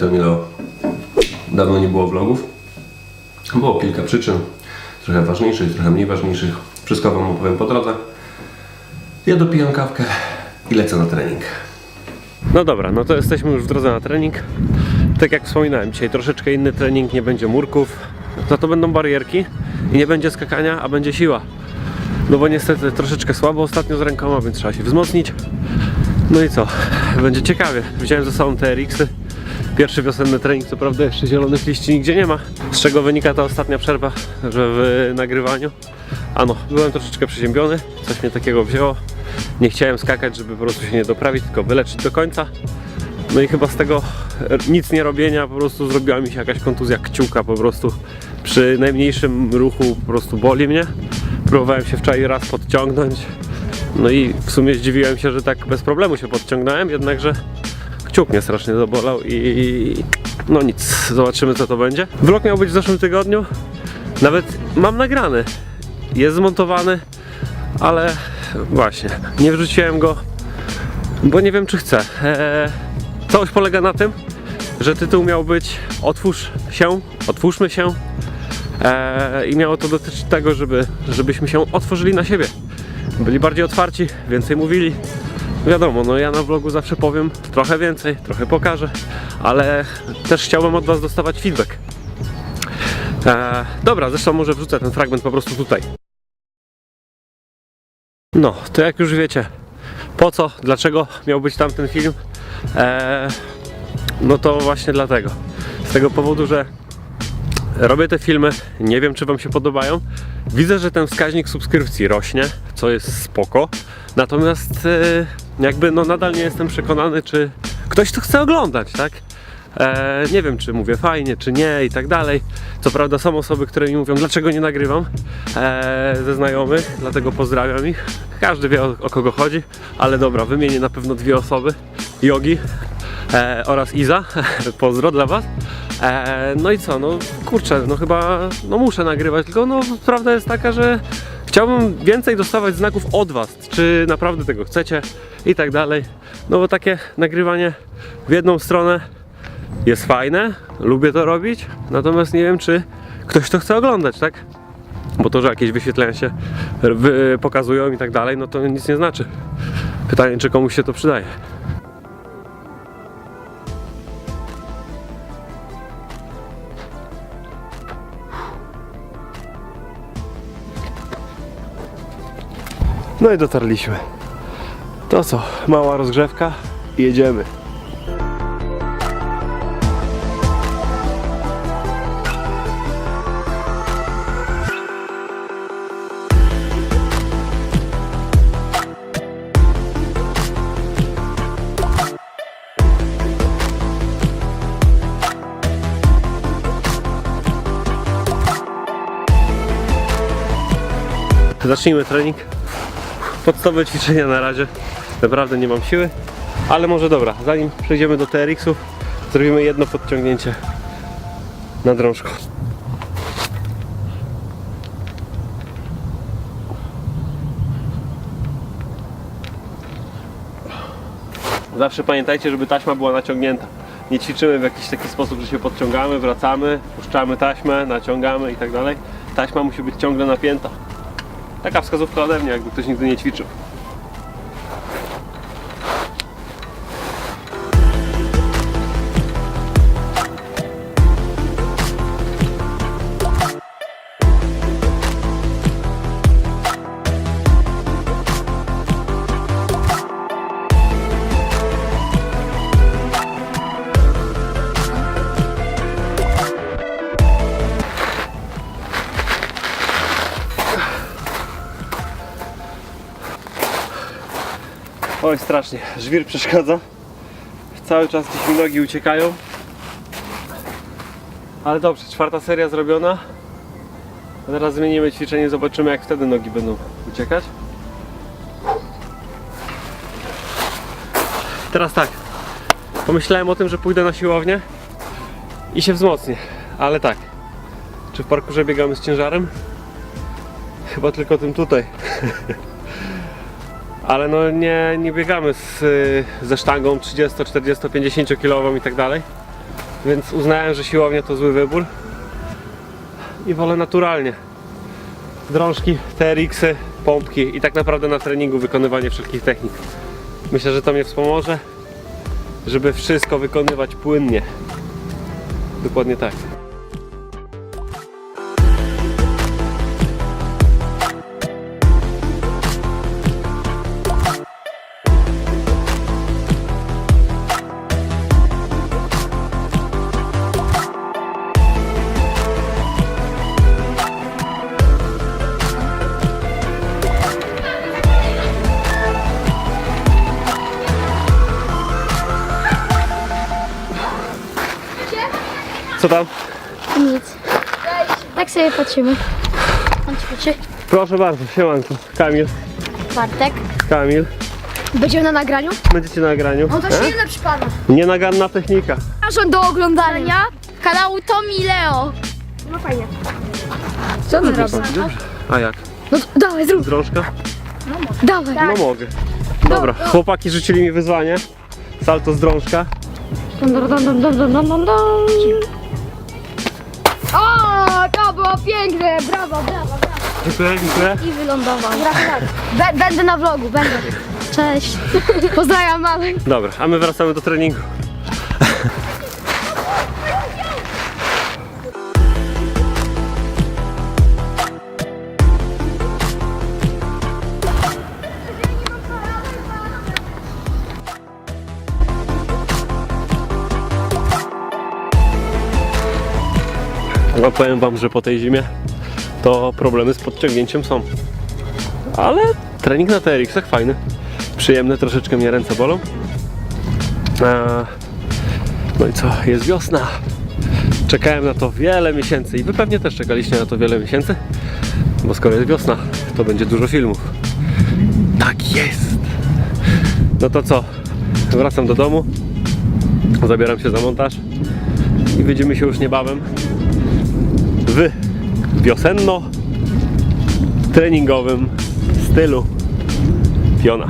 to Nilo dawno nie było vlogów. Było kilka przyczyn, trochę ważniejszych, trochę mniej ważniejszych. Wszystko Wam opowiem po drodze. Ja dopijam kawkę i lecę na trening. No dobra, no to jesteśmy już w drodze na trening. Tak jak wspominałem, dzisiaj troszeczkę inny trening, nie będzie murków, za to będą barierki i nie będzie skakania, a będzie siła. No bo niestety troszeczkę słabo ostatnio z rękoma, więc trzeba się wzmocnić. No i co? Będzie ciekawie. Wziąłem ze sobą te RX-y. Pierwszy wiosenny trening, co prawda jeszcze zielonych liści nigdzie nie ma. Z czego wynika ta ostatnia przerwa, że w nagrywaniu. Ano, byłem troszeczkę przeziębiony, coś mnie takiego wzięło. Nie chciałem skakać, żeby po prostu się nie doprawić, tylko wyleczyć do końca. No i chyba z tego nic nie robienia po prostu zrobiła mi się jakaś kontuzja kciuka po prostu. Przy najmniejszym ruchu po prostu boli mnie. Próbowałem się wczoraj raz podciągnąć. No i w sumie zdziwiłem się, że tak bez problemu się podciągnąłem, jednakże kciuk mnie strasznie zabolał i no nic, zobaczymy co to będzie. Vlog miał być w zeszłym tygodniu. Nawet mam nagrany. Jest zmontowany, ale właśnie, nie wrzuciłem go, bo nie wiem czy chcę. Eee, całość polega na tym, że tytuł miał być Otwórz się, otwórzmy się. Eee, I miało to dotyczyć tego, żeby, żebyśmy się otworzyli na siebie. Byli bardziej otwarci, więcej mówili. Wiadomo, no ja na vlogu zawsze powiem trochę więcej, trochę pokażę, ale też chciałbym od Was dostawać feedback. Eee, dobra, zresztą może wrzucę ten fragment po prostu tutaj. No, to jak już wiecie, po co, dlaczego miał być tam ten film? Eee, no to właśnie dlatego. Z tego powodu, że robię te filmy, nie wiem czy Wam się podobają. Widzę, że ten wskaźnik subskrypcji rośnie, co jest spoko. Natomiast e, jakby no nadal nie jestem przekonany, czy ktoś to chce oglądać, tak? E, nie wiem, czy mówię fajnie, czy nie i tak dalej. Co prawda są osoby, które mi mówią, dlaczego nie nagrywam e, ze znajomych, dlatego pozdrawiam ich. Każdy wie o, o kogo chodzi, ale dobra, wymienię na pewno dwie osoby. Jogi e, oraz Iza. Pozdro dla Was. No i co, no kurczę, no chyba no muszę nagrywać, tylko no prawda jest taka, że chciałbym więcej dostawać znaków od Was, czy naprawdę tego chcecie i tak dalej. No bo takie nagrywanie w jedną stronę jest fajne, lubię to robić, natomiast nie wiem, czy ktoś to chce oglądać, tak? Bo to, że jakieś wyświetlenia się pokazują i tak dalej, no to nic nie znaczy. Pytanie, czy komuś się to przydaje. No i dotarliśmy. To co, mała rozgrzewka i jedziemy. Zacznijmy trening. Podstawowe ćwiczenia na razie. Naprawdę nie mam siły. Ale może dobra, zanim przejdziemy do TRX-ów, zrobimy jedno podciągnięcie na drążku. Zawsze pamiętajcie, żeby taśma była naciągnięta. Nie ćwiczymy w jakiś taki sposób, że się podciągamy, wracamy, puszczamy taśmę, naciągamy i tak dalej. Taśma musi być ciągle napięta. Taka wskazówka ode mnie, jakby ktoś nigdy nie ćwiczył. Oj, strasznie. Żwir przeszkadza. Cały czas gdzieś mi nogi uciekają. Ale dobrze, czwarta seria zrobiona. Teraz zmienimy ćwiczenie, zobaczymy jak wtedy nogi będą uciekać. Teraz tak. Pomyślałem o tym, że pójdę na siłownię i się wzmocnię. Ale tak. Czy w parkurze biegamy z ciężarem? Chyba tylko tym tutaj. Ale no nie, nie biegamy z, y, ze sztangą 30, 40, 50 kilową i tak dalej. więc uznałem, że siłownia to zły wybór i wolę naturalnie. Drążki, TRX-y, pompki i tak naprawdę na treningu wykonywanie wszelkich technik. Myślę, że to mnie wspomoże, żeby wszystko wykonywać płynnie. Dokładnie tak. Co tam? Nic. Tak sobie patrzymy. On ćwiczy. Proszę bardzo, siemanko. Kamil, Bartek. Kamil. Będziemy na nagraniu? Będziecie na nagraniu? No to silny e? przypadek. Nienaganna technika. Zapraszam do oglądania kanału Tomi Leo. No fajnie. Co my robimy? A jak? No dawaj, zrób, Z rączka? No dawaj. No tak. mogę. Dobra, chłopaki rzucili mi wyzwanie. Salto z drążka. Dum, dum, dum, dum, dum, dum, dum. O, to było piękne. Brawo, brawo, brawo. Dziękuję, dziękuję. I wylądował. Be- będę na vlogu, będę. Cześć. Pozdrawiam mamę. Dobra, a my wracamy do treningu. No powiem wam, że po tej zimie to problemy z podciągnięciem są. Ale trening na TRX-ach fajny. Przyjemny, troszeczkę mnie ręce bolą. No i co, jest wiosna. Czekałem na to wiele miesięcy i wy pewnie też czekaliście na to wiele miesięcy, bo skoro jest wiosna, to będzie dużo filmów. Tak jest! No to co, wracam do domu, zabieram się za montaż i widzimy się już niebawem w wiosenno-treningowym stylu Fiona.